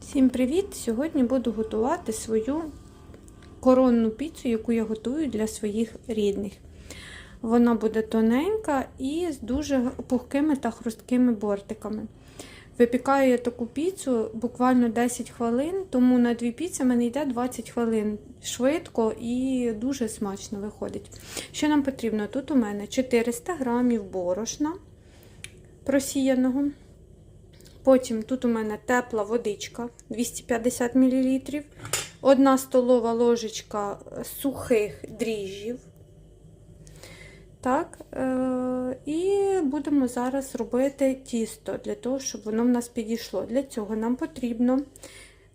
Всім привіт! Сьогодні буду готувати свою коронну піцу, яку я готую для своїх рідних. Вона буде тоненька і з дуже пухкими та хрусткими бортиками. Випікаю я таку піцу буквально 10 хвилин, тому на дві піци мене йде 20 хвилин. Швидко і дуже смачно виходить. Що нам потрібно? Тут у мене 400 грамів борошна просіяного. Потім тут у мене тепла водичка 250 мл, одна столова ложечка сухих дріжджів. Так, е- І будемо зараз робити тісто для того, щоб воно в нас підійшло. Для цього нам потрібно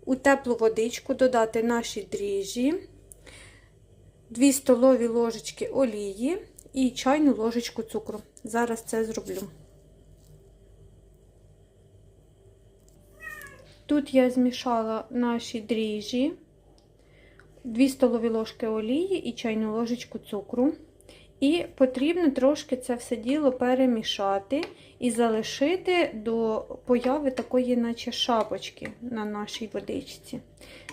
у теплу водичку додати наші дріжджі, 2 столові ложечки олії і чайну ложечку цукру. Зараз це зроблю. Тут я змішала наші дріжджі, 2 столові ложки олії і чайну ложечку цукру. І потрібно трошки це все діло перемішати і залишити до появи такої, наче шапочки на нашій водичці,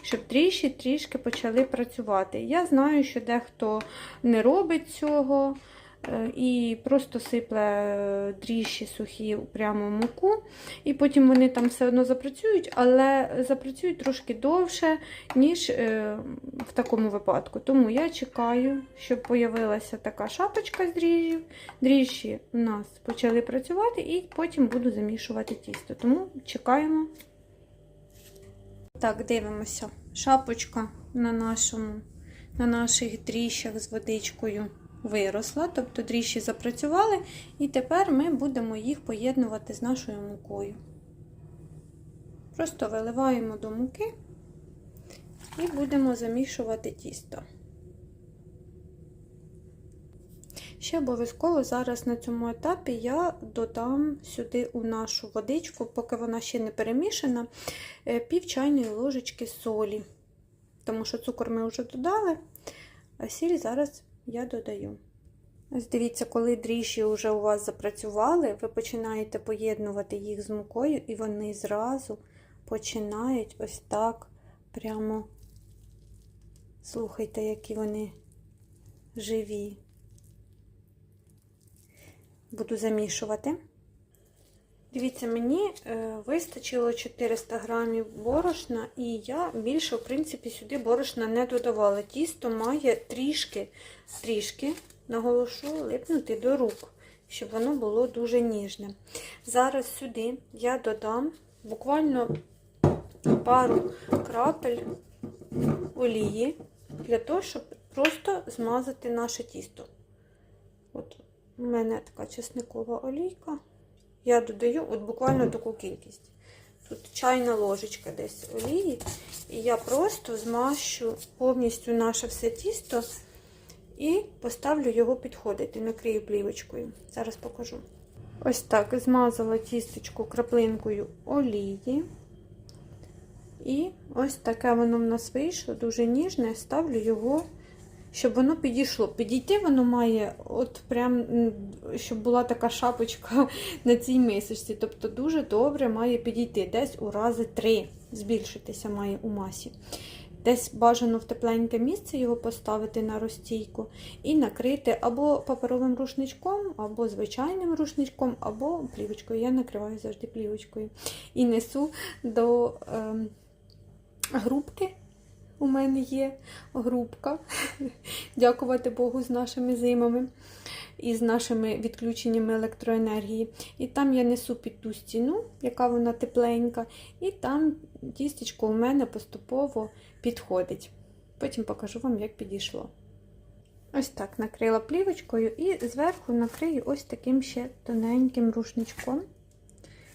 щоб дріжджі трішки почали працювати. Я знаю, що дехто не робить цього і просто сипле дріжджі сухі прямо в муку, і потім вони там все одно запрацюють, але запрацюють трошки довше, ніж в такому випадку. Тому я чекаю, щоб появилася така шапочка з дріжджів. Дріжджі у нас почали працювати, і потім буду замішувати тісто. Тому чекаємо. Так, дивимося. Шапочка на нашому, на наших дріжджах з водичкою виросла, тобто дріжджі запрацювали, і тепер ми будемо їх поєднувати з нашою мукою. Просто виливаємо до муки і будемо замішувати тісто. Ще обов'язково зараз на цьому етапі я додам сюди у нашу водичку, поки вона ще не перемішана, пів чайної ложечки солі. Тому що цукор ми вже додали, а сіль зараз я додаю. Ось дивіться, коли дріжджі вже у вас запрацювали, ви починаєте поєднувати їх з мукою, і вони зразу починають ось так прямо, слухайте, які вони живі. Буду замішувати. Дивіться, мені е, вистачило 400 грамів борошна, і я більше, в принципі, сюди борошна не додавала. Тісто має трішки, трішки, наголошу, липнути до рук, щоб воно було дуже ніжне. Зараз сюди я додам буквально пару крапель олії, для того, щоб просто змазати наше тісто. От у мене така чесникова олійка. Я додаю от буквально таку кількість. Тут чайна ложечка десь олії. І я просто змащу повністю наше все тісто і поставлю його підходити, накрию плівочкою. Зараз покажу. Ось так змазала тістечко краплинкою олії. І ось таке воно в нас вийшло, дуже ніжне. Ставлю його щоб воно підійшло. Підійти воно має, от прям, щоб була така шапочка на цій мисочці. Тобто дуже добре має підійти. Десь у рази три збільшитися має у масі. Десь бажано в тепленьке місце його поставити на розстійку і накрити або паперовим рушничком, або звичайним рушничком, або плівочкою. Я накриваю завжди плівочкою. І несу до е, грубки у мене є грубка. Дякувати Богу з нашими зимами і з нашими відключеннями електроенергії. І там я несу під ту стіну, яка вона тепленька, і там тістечко у мене поступово підходить. Потім покажу вам, як підійшло. Ось так накрила плівочкою і зверху накрию ось таким ще тоненьким рушничком,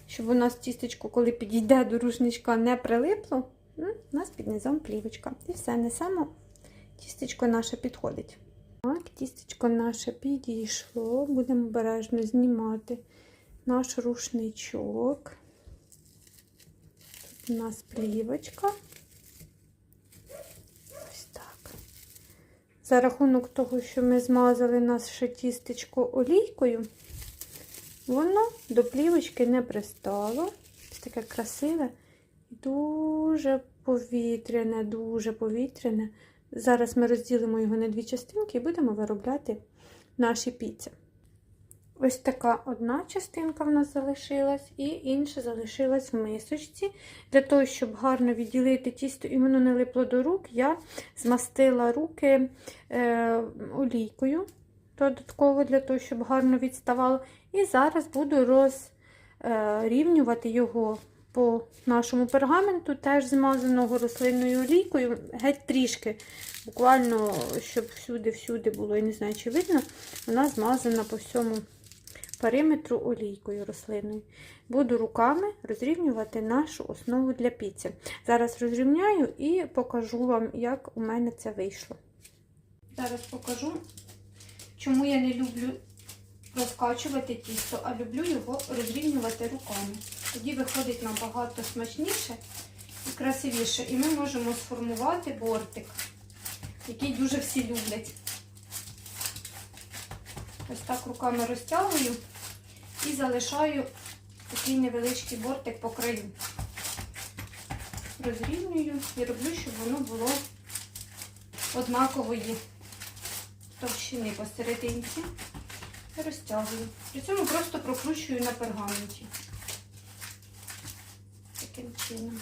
щоб у нас тістечко, коли підійде до рушничка, не прилипло. У нас під низом плівочка. І все, несемо, тістечко наше підходить. Так, тістечко наше підійшло. Будемо обережно знімати наш рушничок. Тут у нас плівочка. Ось так. За рахунок того, що ми змазали наше тістечко олійкою, воно до плівочки не пристало. Ось таке красиве. дуже повітряне, дуже повітряне. Зараз ми розділимо його на дві частинки і будемо виробляти наші піци. Ось така одна частинка в нас залишилась, і інша залишилась в мисочці. Для того, щоб гарно відділити тісто і воно не липло до рук, я змастила руки е, олійкою додатково, для того, щоб гарно відставало. І зараз буду розрівнювати його по нашому пергаменту, теж змазаного рослинною олійкою, геть трішки, буквально, щоб всюди-всюди було, я не знаю, чи видно, вона змазана по всьому периметру олійкою рослинною. Буду руками розрівнювати нашу основу для піци. Зараз розрівняю і покажу вам, як у мене це вийшло. Зараз покажу, чому я не люблю розкачувати тісто, а люблю його розрівнювати руками. Тоді виходить набагато смачніше і красивіше. І ми можемо сформувати бортик, який дуже всі люблять. Ось так руками розтягую і залишаю такий невеличкий бортик по краю. Розрівнюю і роблю, щоб воно було однакової товщини посерединці. Розтягую. При цьому просто прокручую на пергаменті. Таким чином.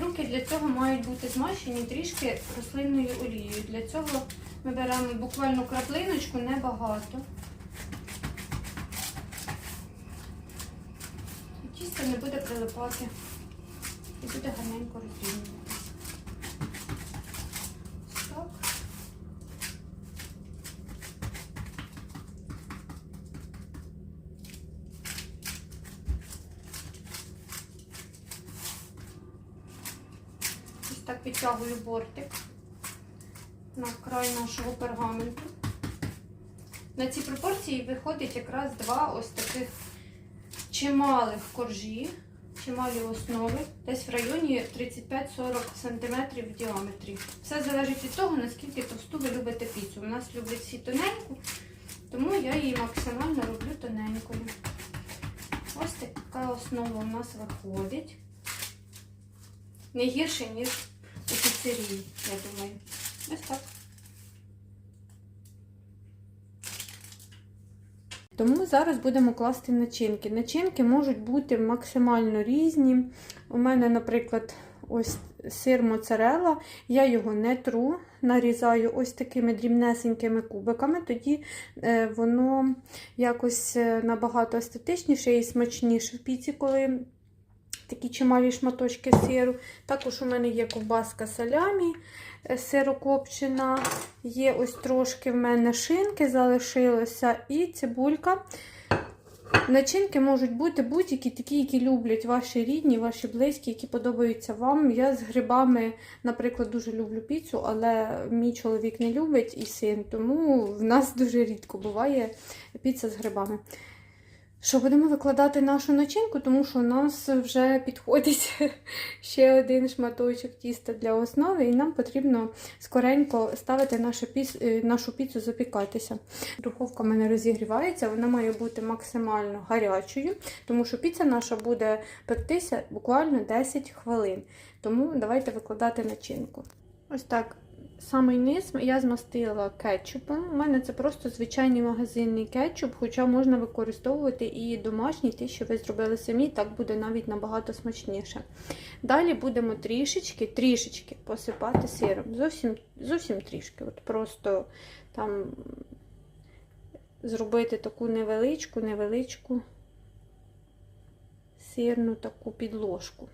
Руки для цього мають бути змащені трішки рослинною олією. Для цього ми беремо буквально краплиночку, небагато. Тісто не буде прилипати і буде гарненько розрівнюватися. Ось Так. Ось так бортик на край нашого пергаменту. На ці пропорції виходить якраз два ось таких чималих коржі, чималі основи, десь в районі 35-40 см в діаметрі. Все залежить від того, наскільки товсту ви любите піцу. У нас люблять всі тоненьку, тому я її максимально роблю тоненькою. Ось така основа у нас виходить. Не гірше, ніж у я думаю. Ось так. Тому зараз будемо класти начинки. Начинки можуть бути максимально різні. У мене, наприклад, ось сир моцарелла, я його не тру, нарізаю ось такими дрібнесенькими кубиками, тоді е, воно якось е, набагато естетичніше і смачніше в піці, коли такі чималі шматочки сиру. Також у мене є ковбаска салямі, е, сирокопчена, є ось трошки в мене шинки залишилося і цибулька. Начинки можуть бути будь-які такі, які люблять ваші рідні, ваші близькі, які подобаються вам. Я з грибами, наприклад, дуже люблю піцу, але мій чоловік не любить і син, тому в нас дуже рідко буває піца з грибами. Що будемо викладати нашу начинку, тому що у нас вже підходить ще один шматочок тіста для основи, і нам потрібно скоренько ставити нашу, піс... е, нашу піцу запікатися. Духовка в мене розігрівається, вона має бути максимально гарячою, тому що піца наша буде пектися буквально 10 хвилин. Тому давайте викладати начинку. Ось так. Самий низ я змастила кетчупом. У мене це просто звичайний магазинний кетчуп, хоча можна використовувати і домашній, ті, що ви зробили самі, так буде навіть набагато смачніше. Далі будемо трішечки трішечки посипати сиром. Зовсім зовсім трішки. От Просто там зробити таку невеличку, невеличку сирну таку підложку.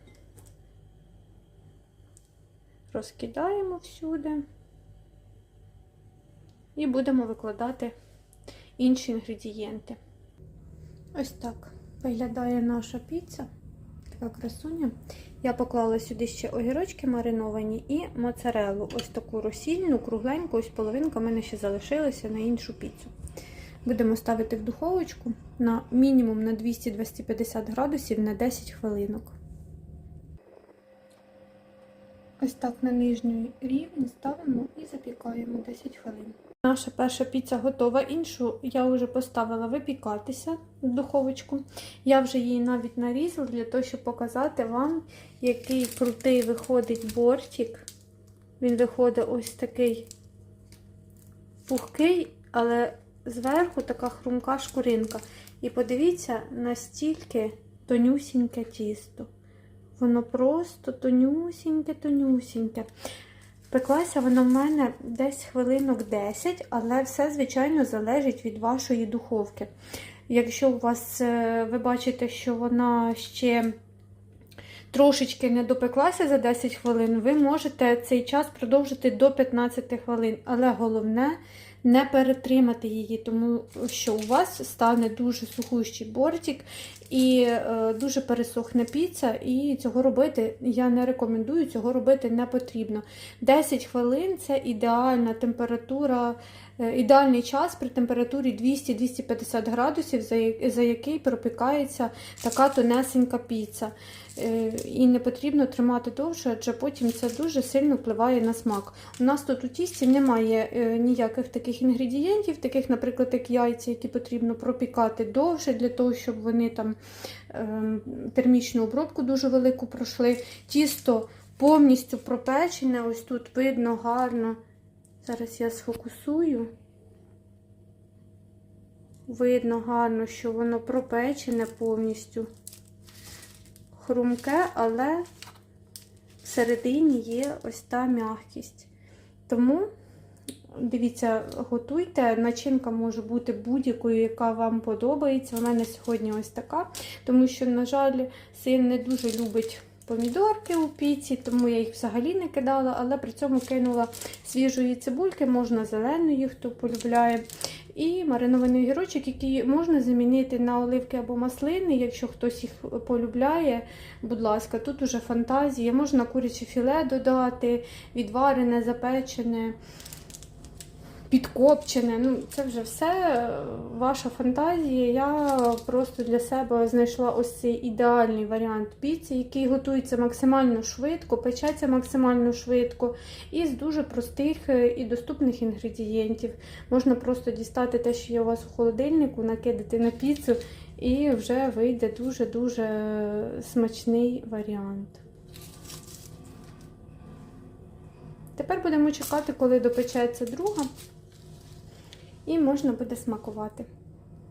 Розкидаємо всюди. І будемо викладати інші інгредієнти. Ось так виглядає наша піца. Така красуня. Я поклала сюди ще огірочки мариновані і моцареллу. Ось таку розсільну, кругленьку, ось половинка в мене ще залишилася на іншу піцу. Будемо ставити в духовочку на мінімум на 200-250 градусів на 10 хвилинок. Ось так на нижній рівні ставимо і запікаємо 10 хвилин. Наша перша піца готова. Іншу я вже поставила випікатися в духовочку. Я вже її навіть нарізала для того, щоб показати вам, який крутий виходить бортик. Він виходить ось такий пухкий, але зверху така хрумка шкуринка. І подивіться, настільки тонюсіньке тісто. Воно просто тонюсіньке, тонюсіньке. Пеклася вона в мене десь хвилинок 10, але все, звичайно, залежить від вашої духовки. Якщо у вас, е, ви бачите, що вона ще трошечки не допеклася за 10 хвилин, ви можете цей час продовжити до 15 хвилин. Але головне не перетримати її, тому що у вас стане дуже сухущий бортик і е, дуже пересохне піца, і цього робити я не рекомендую, цього робити не потрібно. 10 хвилин це ідеальна температура, е, ідеальний час при температурі 200-250 градусів, за, який пропікається така тонесенька піца. Е, І не потрібно тримати довше, адже потім це дуже сильно впливає на смак. У нас тут у тісті немає е, ніяких таких інгредієнтів, таких, наприклад, як яйця, які потрібно пропікати довше для того, щоб вони там ем, термічну обробку дуже велику пройшли. Тісто повністю пропечене, ось тут видно гарно. Зараз я сфокусую. Видно гарно, що воно пропечене повністю. Хрумке, але всередині є ось та м'якість. Тому, дивіться, готуйте. Начинка може бути будь-якою, яка вам подобається. У мене сьогодні ось така, тому що, на жаль, син не дуже любить помідорки у піці, тому я їх взагалі не кидала, але при цьому кинула свіжої цибульки, можна зеленої, хто полюбляє. І маринований огірочок, який можна замінити на оливки або маслини, якщо хтось їх полюбляє, будь ласка, тут уже фантазія. Можна куряче філе додати, відварене, запечене, підкопчене. Ну, це вже все е, ваша фантазія. Я просто для себе знайшла ось цей ідеальний варіант піці, який готується максимально швидко, печеться максимально швидко і з дуже простих е, і доступних інгредієнтів. Можна просто дістати те, що є у вас у холодильнику, накидати на піцу, і вже вийде дуже-дуже смачний варіант. Тепер будемо чекати, коли допечеться друга, і можна буде смакувати.